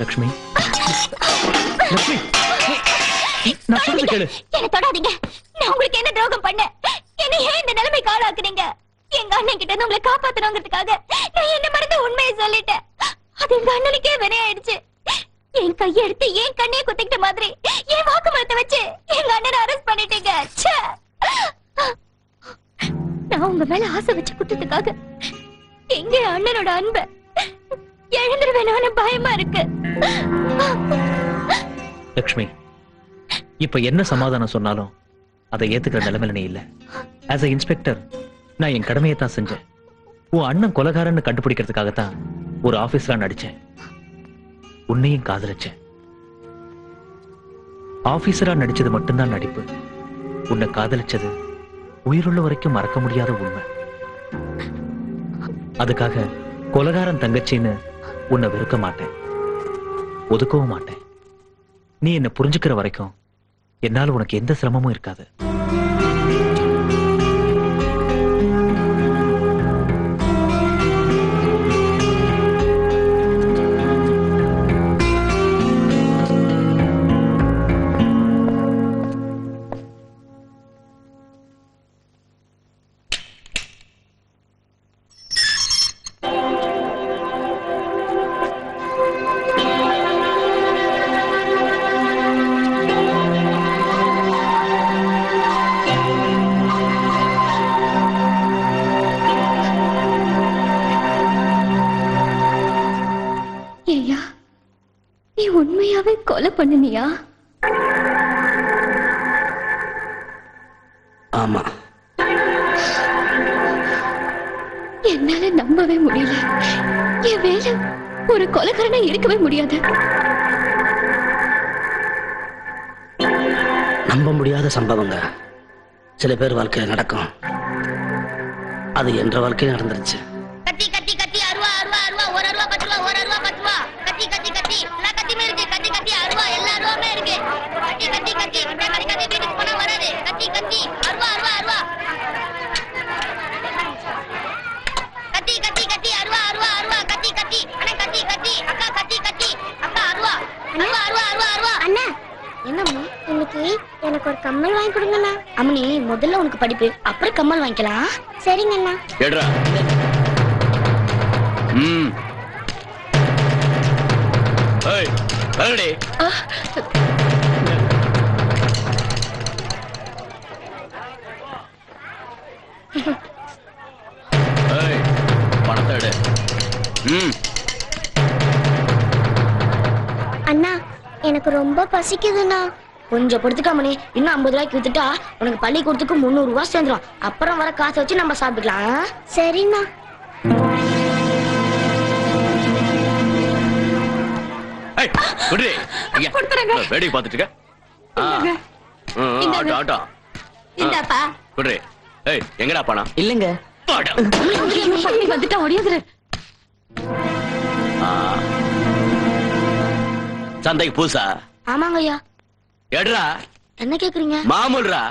லக்ஷ்மி. லக்ஷ்மி. நான் சொல்றது கேளு. என்ன தொடாதீங்க. நான் உங்களுக்கு என்ன துரோகம் பண்ணேன் என்ன ஏன் இந்த நிலைமைக்கு ஆளாக்குனீங்க எங்க அண்ணன் கிட்ட இருந்து உங்களை காப்பாத்தணுங்கிறதுக்காக நான் என்ன மறந்து உண்மையை சொல்லிட்டேன். அது எங்க அண்ணனுக்கே வினையாயிடுச்சு. என் கையை எடுத்து என் கண்ணையே குத்திக்கிட்ட மாதிரி என் வாக்குமூலத்தை வச்சு எங்க அண்ணனை அரெஸ்ட் பண்ணிட்டீங்க. நான் உங்க மேல ஆசை வச்சு குத்ததுக்காக எங்க அண்ணனோட அன்பை எழுந்துருவேணும்னு பயமா இருக்கு. லக்ஷ்மி இப்ப என்ன சமாதானம் சொன்னாலும் அதை ஏத்துக்கிற நிலைமையில நீ இல்ல. ஆஸ் அ இன்ஸ்பெக்டர் நான் என் கடமையை தான் செஞ்சேன். உன் அண்ணன் கொலகாரன்னு கண்டுபிடிக்கிறதுக்காகத்தான் ஒரு ஆபீஸ்ல நடிச்சேன். உன்னையும் காதலிச்சேன். ஆபீசரா நடிச்சது மட்டும்தான் நடிப்பு. உன்னை காதலிச்சது உயிருள்ள வரைக்கும் மறக்க முடியாத உண்மை. அதுக்காக கொலகாரன் தங்கச்சின்னு உன்னை வெறுக்க மாட்டேன். ஒதுக்கவும் மாட்டேன். நீ என்னை புரிஞ்சுக்கிற வரைக்கும் என்னால உனக்கு எந்த சிரமமும் இருக்காது. கொலை பண்ணுனியா? ஆமா. என்னால நம்பவே முடியல. என் வேலை ஒரு கொலைகாரனா இருக்கவே முடியாது. நம்ப முடியாத சம்பவங்க சில பேர் வாழ்க்கையில நடக்கும். அது என்ற வாழ்க்கையில் நடந்துருச்சு கத்தி கத்தி கத்தி அருவா அருவா அருவா ஒரு அருவா பத்து ரூபா ஒரு அருவா பத்து ரூபா கத்தி கத்தி கத்தி எல்லா கத்தியுமே இருக்கு கத்தி கத்தி அருவா எல்லா அருவாமே இருக்கு கத்தி கத்தி கத்தி கத்தி கத்தி வீட்டுக்கு போனா வராது கத்தி கத்தி அருவா அருவா அருவா கத்தி கத்தி கத்தி அருவா அருவா அருவா கத்தி கத்தி அண்ணா கத்தி கத்தி அக்கா கத்தி கத்தி அக்கா அருவா அருவா அருவா அருவா அருவா அண்ணா என்னம்மா? இன்னைக்கு எனக்கு ஒரு கம்மல் வாங்கி கொடுங்கண்ணா. அம்மனி முதல்ல உனக்கு படிப்பு அப்புறம் கம்மல் வாங்கிக்கலாம். சரிங்க அண்ணா எடுறா ம். ஏய் வரடி பணத்தை எடு ம். அண்ணா எனக்கு ரொம்ப பசிக்குதுண்ணா. கொஞ்சம் பொறுத்துக்காமனே இன்னும் ஐம்பது ரூபாய்க்கு வித்துட்டா உனக்கு பள்ளிக்கூடத்துக்கு முந்நூறு ரூபாய் சேர்ந்துரும். அப்புறம் வர காசை வச்சு நம்ம சாப்பிட்டுக்கலாம் சரிண்ணா. ஐயா வேடிக்கை பார்த்துட்டு இருக்க. ஆ. ம், ம், ஆட்டோ ஆட்டோ. இந்தாப்பா. விடுறி ஏய் எங்கடா பணம் இல்லைங்க. வந்துட்டா. சந்தைக்கு பூசா ஆமாங்க ஐயா எடுறா என்ன கேக்குறீங்க மாமூல்ரா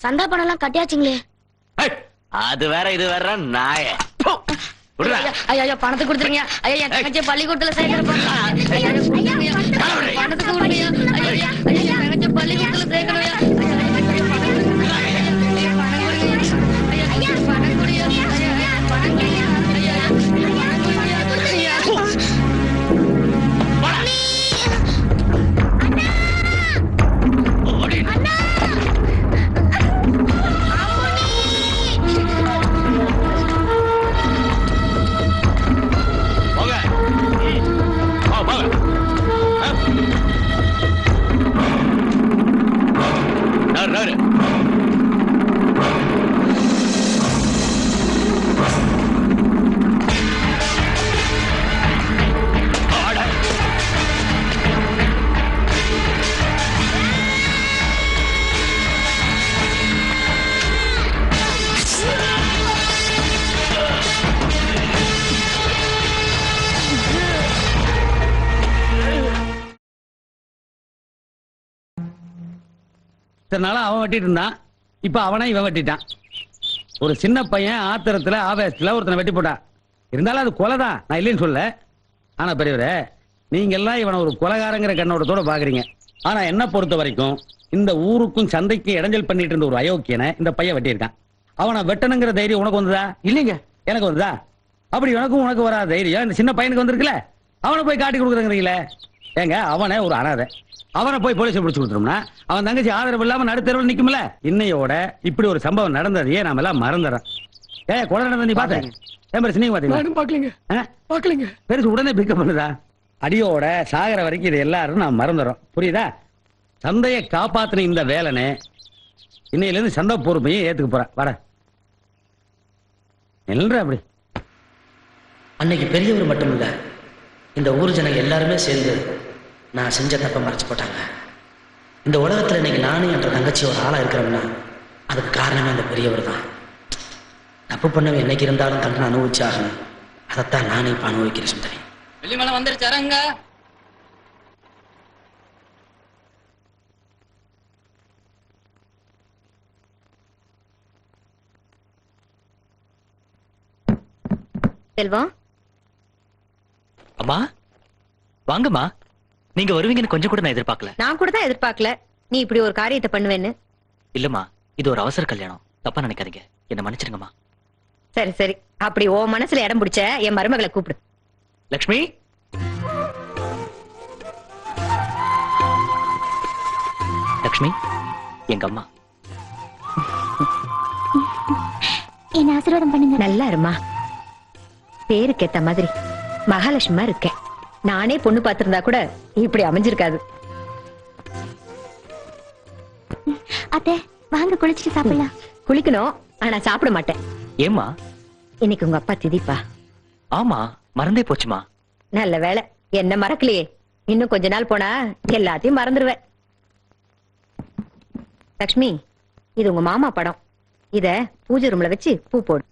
சந்தா பணம் எல்லாம் கட்டியாச்சுங்களே அது வேற இது வேற நாய ஐயா ஐயா பணத்தை கொடுத்துருங்க ஐயா என் தங்கச்சி பள்ளிக்கூடத்துல கொடுத்துருங்க. பணத்தை இத்தனை நாளா அவன் வெட்டிட்டு இருந்தான். இப்ப அவனை இவன் வெட்டிட்டான். ஒரு சின்ன பையன் ஆத்திரத்துல ஆவேசத்துல ஒருத்தனை வெட்டி போட்டான். இருந்தாலும் அது கொலைதான். நான் இல்லைன்னு சொல்ல ஆனா பெரியவரே நீங்க எல்லாம் இவனை ஒரு கொலகாரங்கிற கண்ணோட்டத்தோட பாக்குறீங்க. ஆனா என்ன பொறுத்த வரைக்கும் இந்த ஊருக்கும் சந்தைக்கும் இடைஞ்சல் பண்ணிட்டு இருந்த ஒரு அயோக்கியனை இந்த பையன் வெட்டியிருக்கான். அவனை வெட்டணுங்கிற தைரியம் உனக்கு வந்ததா? இல்லைங்க. எனக்கு வந்ததா? அப்படி எனக்கும் உனக்கு வராத தைரியம். இந்த சின்ன பையனுக்கு வந்திருக்குல்ல. அவனை போய் காட்டி கொடுக்குறீங்களே ஏங்க அவனே ஒரு அனாதை. அவனை போய் போலீஸ் பிடிச்சு கொடுத்துரும்னா அவன் தங்கச்சி ஆதரவு இல்லாம நடுத்தரவில் நிக்கும்ல? இன்னையோட இப்படி ஒரு சம்பவம் நடந்ததையே நாம எல்லாம் மறந்துறோம். ஏ கொலை நடந்த நீ பாத்த ஏன் பெருசு நீங்க பாத்தீங்களா பாக்கலீங்க பெருசு உடனே பிக்கப் பண்ணுதா? அடியோட சாகர வரைக்கும் இது எல்லாரும் நான் மறந்துடும் புரியுதா? சந்தையை காப்பாத்தின இந்த வேலனை இன்னையில இருந்து சந்தை பொறுப்பையும் ஏத்துக்க போறேன் வர எல்ற அப்படி. அன்னைக்கு பெரியவர் மட்டும் இல்ல இந்த ஊர் ஜனங்க எல்லாருமே சேர்ந்து நான் செஞ்ச தப்பை மறைச்சு போட்டாங்க. இந்த உலகத்துல இன்னைக்கு நானும் என்ற தங்கச்சி ஒரு ஆளா இருக்கிறோம்னா அதுக்கு காரணமே அந்த பெரியவர் தான். தப்பு பண்ணவன் என்னைக்கு இருந்தாலும் தண்டனை அனுபவிச்சாகணும். அதைத்தான் நானே இப்ப அனுபவிக்கிறேன் சுந்தரி. வெள்ளிமலை வந்துருச்சாரங்க செல்வம் அம்மா வாங்கம்மா. நீங்க வருவீங்கன்னு கொஞ்சம் கூட நான் எதிர்பார்க்கல. நான் கூட தான் எதிர்பார்க்கல. நீ இப்படி ஒரு காரியத்தை பண்ணுவேன்னு. இல்லம்மா இது ஒரு அவசர கல்யாணம். தப்பா நினைக்காதீங்க. என்ன மன்னிச்சிருங்கம்மா. சரி சரி. அப்படி ஓ மனசுல இடம் பிடிச்ச என் மருமகளை கூப்பிடு. லக்ஷ்மி? லக்ஷ்மி எங்க அம்மா? என்ன ஆசீர்வாதம் பண்ணுங்க. நல்லா இருமா பேருக்கு ஏத்த மாதிரி. மகாலட்சுமிமா இருக்கேன். நானே பொண்ணு பார்த்திருந்தா கூட இப்படி அமைஞ்சிருக்காது. அத்தை வாங்க குளிச்சுட்டு சாப்பிடலாம். குளிக்கணும் ஆனா சாப்பிட மாட்டேன். ஏம்மா? இன்னைக்கு உங்க அப்பா திதிப்பா. ஆமா மறந்தே போச்சுமா? நல்ல வேலை என்ன மறக்கலையே. இன்னும் கொஞ்ச நாள் போனா எல்லாத்தையும் மறந்துடுவேன் லக்ஷ்மி இது உங்க மாமா படம். இத பூஜை ரூம்ல வச்சு பூ போடு.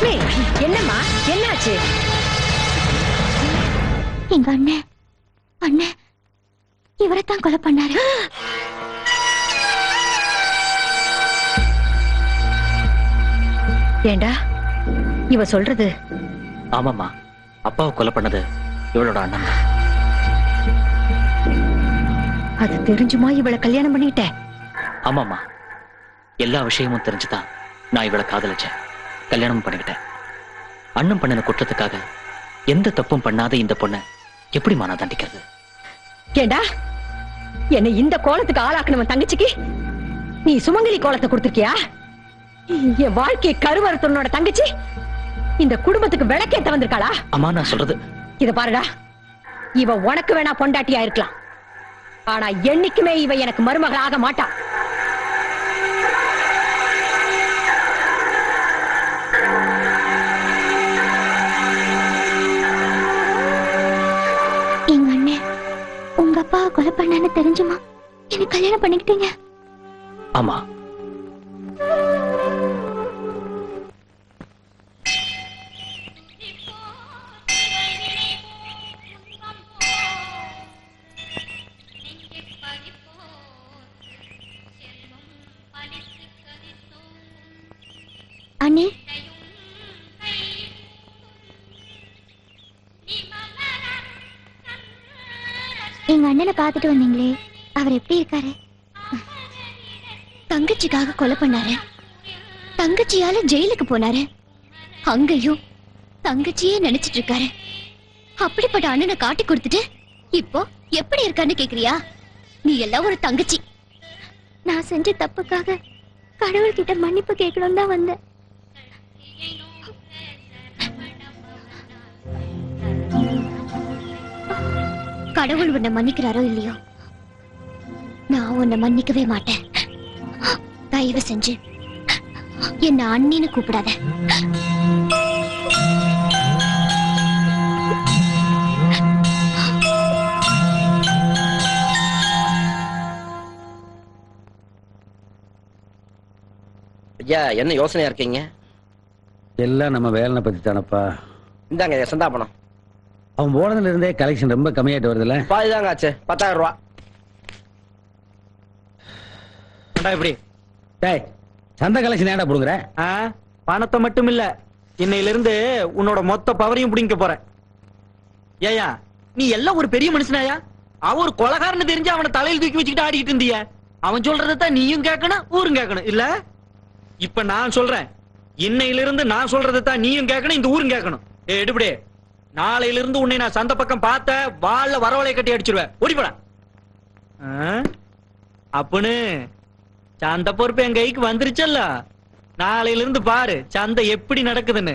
லக்ஷ்மி என்னம்மா? என்னாச்சு? எங்க அண்ணன் அண்ணன் இவரைத்தான் கொலை பண்ணாரு. ஏண்டா? இவ சொல்றது? ஆமாம்மா. அப்பாவை கொலை பண்ணது இவளோட அண்ணன். அது தெரிஞ்சுமா இவளை கல்யாணம் பண்ணிட்ட? ஆமாம்மா. எல்லா விஷயமும் தெரிஞ்சுதான் நான் இவளை காதலிச்சேன். கல்யாணமும் பண்ணிக்கிட்டேன். அண்ணன் பண்ணின குற்றத்துக்காக எந்த தப்பும் பண்ணாத இந்த பொண்ணை எப்படிம்மா நான் தண்டிக்கிறது? ஏண்டா? என்னை இந்த கோலத்துக்கு ஆளாக்கணும் தங்கச்சிக்கு? நீ சுமங்கலி கோலத்தை கொடுத்திருக்கியா? என் வாழ்க்கையை கருவறுத்தனோட தங்கச்சி? இந்த குடும்பத்துக்கு விளக்கேத்த வந்திருக்காளா? அம்மா நான் சொல்றது இத பாருடா. இவ உனக்கு வேணா பொண்டாட்டியா இருக்கலாம். ஆனா என்னைக்குமே இவ எனக்கு மருமகள் ஆக அப்பாவை கொலை பண்ணான்னு தெரிஞ்சுமா? என்ன கல்யாணம் பண்ணிக்கிட்டீங்க? ஆமா. எங்க அண்ணனை பார்த்துட்டு வந்தீங்களே அவர் எப்படி இருக்காரு? தங்கச்சிக்காக கொலை பண்ணாரு. தங்கச்சியால ஜெயிலுக்கு போனாரு. அங்கேயும் தங்கச்சியே நினைச்சிட்டு இருக்காரு. அப்படிப்பட்ட அண்ணனை காட்டி கொடுத்துட்டு இப்போ எப்படி இருக்கான்னு கேக்குறியா? நீ எல்லாம் ஒரு தங்கச்சி. நான் செஞ்ச தப்புக்காக கடவுள்கிட்ட மன்னிப்பு கேட்கணும் தான் வந்தேன். கடவுள் உன்னை மன்னிக்கிறாரோ இல்லையோ? நான் உன்னை மன்னிக்கவே மாட்டேன். தயவு செஞ்சு என்ன அண்ணின்னு கூப்பிடாத. ஐயா என்ன யோசனையா இருக்கீங்க? எல்லாம் நம்ம வேலனை பத்தி தானப்பா இந்தாங்க ஐயா சந்தாபனம். அவன் போனதுல இருந்தே கலெக்ஷன் ரொம்ப கம்மியாயிட்டு வருதுல்ல? பாதிதாங்க ஆச்சு. பத்தாயிரம் ரூபா. இப்படி? டேய் சந்தை கலெக்ஷன் ஏன்டா புடுங்குற? ஆ, பணத்தை மட்டும் இல்ல இன்னையில இருந்து உன்னோட மொத்த பவரையும் பிடிங்க போறேன். ஏயா நீ எல்லாம் ஒரு பெரிய மனுஷனாயா? அவன் ஒரு கொலகாரன்னு தெரிஞ்சு அவனை தலையில் தூக்கி வச்சுக்கிட்டு ஆடிக்கிட்டு இருந்திய. அவன் சொல்றதான் நீயும் கேட்கணும் ஊரும் கேட்கணும் இல்ல? இப்ப நான் சொல்றேன். இன்னையில இருந்து நான் சொல்றதான் நீயும் கேட்கணும் இந்த ஊரும் கேட்கணும் ஏ எடுபடே. நாளையில இருந்து உன்னை நான் சந்த பக்கம் பார்த்த வாழ வரவளை கட்டி அடிச்சிருவேன். ஓடிப்படா அப்பனு சந்தை பொறுப்பு என் கைக்கு வந்துருச்சல்ல. நாளையில இருந்து பாரு சந்தை எப்படி நடக்குதுன்னு.